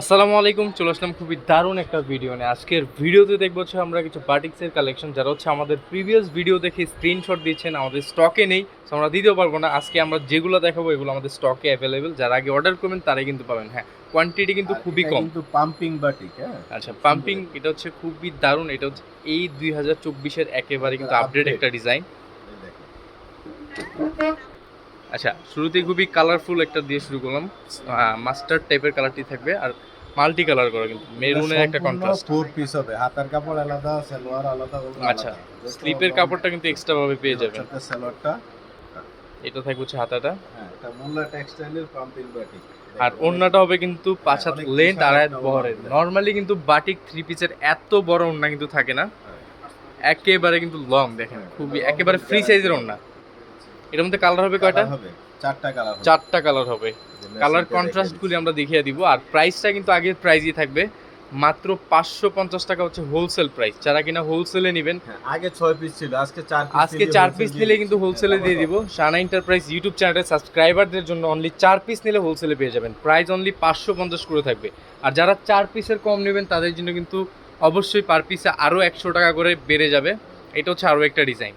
আসসালামু আলাইকুম চলে আসলাম খুবই দারুণ একটা ভিডিও নিয়ে। আজকের ভিডিওতে দেখব হচ্ছে আমরা কিছু বাটিক্সের কালেকশন যারা হচ্ছে আমাদের প্রিভিয়াস ভিডিও দেখে স্ক্রিনশট দিচ্ছেন আমাদের স্টকে নেই তো আমরা দিতেও পারব না। আজকে আমরা যেগুলো দেখাবো এগুলো আমাদের স্টকে অ্যাভেলেবেল যারা আগে অর্ডার করবেন তারাই কিন্তু পাবেন। হ্যাঁ কোয়ান্টিটি কিন্তু খুবই কম। কিন্তু পাম্পিং বাটিক হ্যাঁ? আচ্ছা পাম্পিং এটা হচ্ছে খুবই দারুণ। এটা হচ্ছে এই দুই হাজার চব্বিশের একেবারে কিন্তু আপডেট একটা ডিজাইন আচ্ছা শুরুতেই খুবই কালারফুল একটা দিয়ে শুরু করলাম। মাস্টার টাইপের কালারটি থাকবে। আর মাল্টি কালার করা কিন্তু মেরুনের একটা কন্ট্রাস্ট ফোর পিস হবে হাতার কাপড় আলাদা সালোয়ার আলাদা আচ্ছা স্লিপের কাপড়টা কিন্তু এক্সট্রা ভাবে পেয়ে যাবেন। সালোয়ারটা। এটা থাকবে হচ্ছে হাতাটা। হ্যাঁ এটা মোল্লা টেক্সটাইলের পাম্পিং বাটিক আর ওন্নাটা হবে কিন্তু পাঁচ হাত লেন্থ আর একটা বহরের। নর্মালি কিন্তু বাটিক থ্রি পিসের এত বড় ওন্না কিন্তু থাকে না। একেবারে কিন্তু লং দেখেন হ্যাঁ, খুবই একেবারে ফ্রি সাইজের ওন্না। এর মধ্যে কালার হবে কয়টা? হবে। চারটা কালার হবে। চারটা কালার হবে। কালার message কন্ট্রাস্ট গুলি আমরা দেখিয়ে দিব। আর প্রাইসটা কিন্তু আগের প্রাইসই থাকবে। মাত্র পাঁচশো পঞ্চাশ টাকা হচ্ছে হোলসেল প্রাইস যারা কিনা হোলসেলে নেবেন হ্যাঁ, আগে ছয় পিস ছিল আজকে চার পিস আজকে চার পিস নিলে কিন্তু হোলসেলে দিয়ে দিব। শানা এন্টারপ্রাইজ ইউটিউব চ্যানেলের সাবস্ক্রাইবারদের জন্য অনলি চার পিস নিলে হোলসেলে পেয়ে যাবেন। প্রাইস অনলি পাঁচশো পঞ্চাশ করে থাকবে। আর যারা চার পিসের কম নেবেন তাদের জন্য কিন্তু অবশ্যই পার পিসে আরও একশো টাকা করে বেড়ে যাবে। এটা হচ্ছে আরও একটা ডিজাইন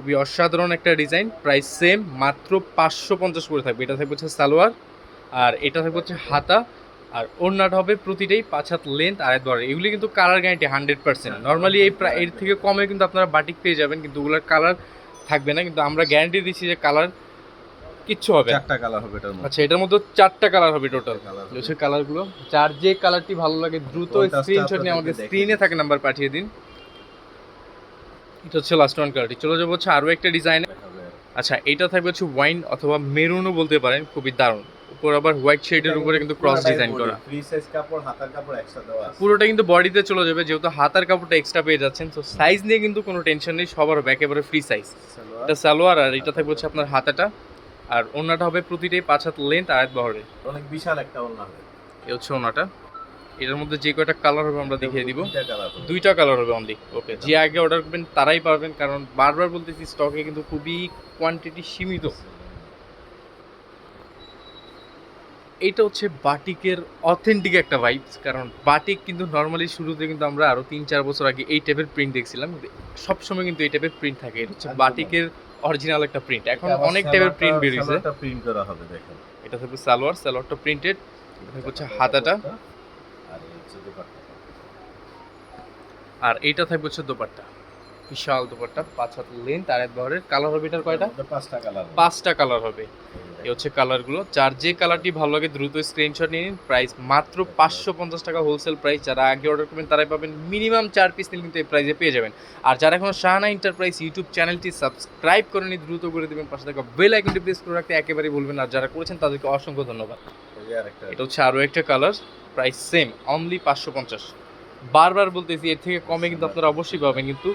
খুবই অসাধারণ একটা ডিজাইন প্রাইস সেম মাত্র পাঁচশো পঞ্চাশ করে থাকবে। এটা থাকবে হচ্ছে সালোয়ার আর এটা থাকবে হচ্ছে হাতা আর ওড়নাটা হবে প্রতিটাই পাঁচ হাত লেন্থ আর এক এগুলি কিন্তু colour guarantee hundred percent normally এই এর থেকে কমে কিন্তু আপনারা বাটিক পেয়ে যাবেন কিন্তু ওগুলোর কালার থাকবে না কিন্তু আমরা গ্যারান্টি দিচ্ছি যে কালার কিচ্ছু হবে। চারটা কালার হবে এটার মধ্যে। আচ্ছা এটার মধ্যে চারটা কালার হবে টোটাল কালার। কালারগুলো যার যে কালারটি ভালো লাগে দ্রুত স্ক্রিনশট নিয়ে আমাদের স্ক্রিনে থাকে নাম্বার পাঠিয়ে দিন। এটা হচ্ছে লাস্ট ওয়ান কালারটি চলে যাব হচ্ছে আরও একটা ডিজাইন আচ্ছা এটা থাকবে হচ্ছে ওয়াইন অথবা মেরুনও বলতে পারেন খুবই দারুণ। উপর আবার হোয়াইট শেডের উপরে কিন্তু ক্রস ডিজাইন করা। size কাপড় হাতার কাপড় দেওয়া আছে। পুরোটা কিন্তু বডিতে চলে যাবে যেহেতু হাতার কাপড়টা এক্সট্রা পেয়ে যাচ্ছেন। তো সাইজ নিয়ে কিন্তু কোনো টেনশন নেই সবার হবে একেবারে ফ্রি সাইজ এটা সালোয়ার আর এটা থাকবে হচ্ছে আপনার হাতাটা। আর ওনাটা হবে প্রতিটাই পাঁচ হাত লেন্থ এক বহরে অনেক বিশাল একটা ওড়না হবে। এই হচ্ছে ওনাটা এটার মধ্যে যে কয়টা কালার হবে আমরা দেখিয়ে দিব। দুইটা কালার হবে। অনলি ওকে যে আগে অর্ডার করবেন তারাই পারবেন কারণ বারবার বলতেছি স্টকে কিন্তু খুবই কোয়ান্টিটি সীমিত। এটা হচ্ছে বাটিকের অথেন্টিক একটা ভাইবস কারণ বাটিক কিন্তু নর্মালি শুরুতে কিন্তু আমরা আরও তিন চার বছর আগে এই টাইপের প্রিন্ট দেখছিলাম। সবসময় কিন্তু এই টাইপের প্রিন্ট থাকে। এটা হচ্ছে বাটিকের অরিজিনাল একটা প্রিন্ট এখন অনেক টাইপের প্রিন্ট বেরিয়েছে। প্রিন্ট করা হবে দেখেন। এটা থাকবে সালোয়ার সালোয়ারটা প্রিন্টেড এটা হচ্ছে হাতাটা। হচ্ছে দুপাট্টা। আর এইটা থাকবে হচ্ছে দোপাট্টা। বিশাল দোপাট্টা পাঁচ হাত লেন্থ আর এক বহরের কালার হবে এটার কয়টা? পাঁচটা কালার পাঁচটা কালার হবে। এই হচ্ছে কালারগুলো যার যে কালারটি ভালো লাগে দ্রুত স্ক্রিনশট নিয়ে নিন। প্রাইস মাত্র পাঁচশো পঞ্চাশ টাকা হোলসেল প্রাইস যারা আগে অর্ডার করবেন তারাই পাবেন মিনিমাম চার পিস নিলে কিন্তু এই প্রাইসে পেয়ে যাবেন। আর যারা এখন শাহানা এন্টারপ্রাইজ ইউটিউব চ্যানেলটি সাবস্ক্রাইব করে নিয়ে দ্রুত করে দেবেন। পাশে থাকা বেল আইকনটি প্রেস করে রাখতে একেবারেই ভুলবেন আর যারা করেছেন তাদেরকে অসংখ্য ধন্যবাদ। এটা হচ্ছে আরও একটা কালার প্রাইস সেম অনলি পাঁচশো পঞ্চাশ। বারবার বলতেছি এর থেকে কমে কিন্তু আপনারা অবশ্যই পাবেন কিন্তু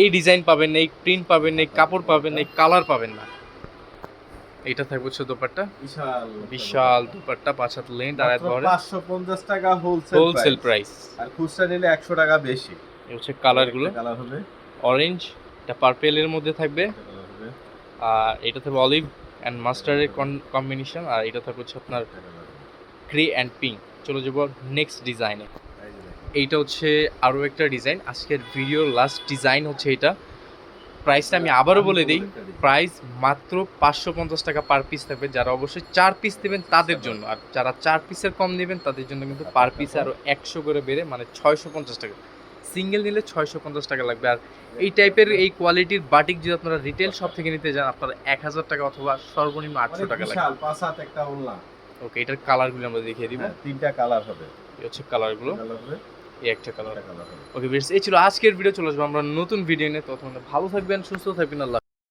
এই ডিজাইন পাবেন না এই প্রিন্ট পাবেন না এই কাপড় পাবেন না এই কালার পাবেন না। এটা থাকবে হচ্ছে দোপাট্টা। বিশাল বিশাল দুপাট্টা পাঁচ হাত লেন্থ আর এক পাঁচশো পঞ্চাশ টাকা হোলসেল হোলসেল প্রাইস আর খুচরা নিলে একশো টাকা বেশি। এই হচ্ছে কালার হবে। অরেঞ্জ এটা পার্পেলের মধ্যে থাকবে। আর এটা থাকবে অলিভ অ্যান্ড মাস্টার্ডের কম্বিনেশন আর এটা থাকবে হচ্ছে আপনার। Grey and pink. চলে যাব নেক্সট ডিজাইনে। এইটা হচ্ছে আরও একটা ডিজাইন। আজকের ভিডিওর লাস্ট ডিজাইন হচ্ছে এটা। প্রাইসটা আমি আবারও বলে দিই প্রাইস মাত্র পাঁচশো পঞ্চাশ টাকা পার পিস থাকবে যারা অবশ্যই চার পিস নেবেন তাদের জন্য। আর যারা চার পিসের কম নেবেন তাদের জন্য কিন্তু পার পিস আরও একশো করে বেড়ে মানে ছয়শো পঞ্চাশ টাকা। সিঙ্গেল নিলে ছয়শো পঞ্চাশ টাকা লাগবে। আর এই টাইপের এই কোয়ালিটির বাটিক যদি আপনারা রিটেল শপ থেকে নিতে যান আপনারা এক হাজার টাকা অথবা সর্বনিম্ন আটশো টাকা লাগবে। ওকে এটার কালারগুলো আমরা দেখিয়ে দিব। হ্যাঁ, তিনটা কালার হবে। এই হচ্ছে কালারগুলো কালার হবে। এই একটা কালার কালার হবে। ওকে বেশ এই ছিল আজকের ভিডিও চলে আসব আমরা নতুন ভিডিও নিয়ে। তখন ভালো থাকবেন সুস্থ থাকবেন আল্লাহ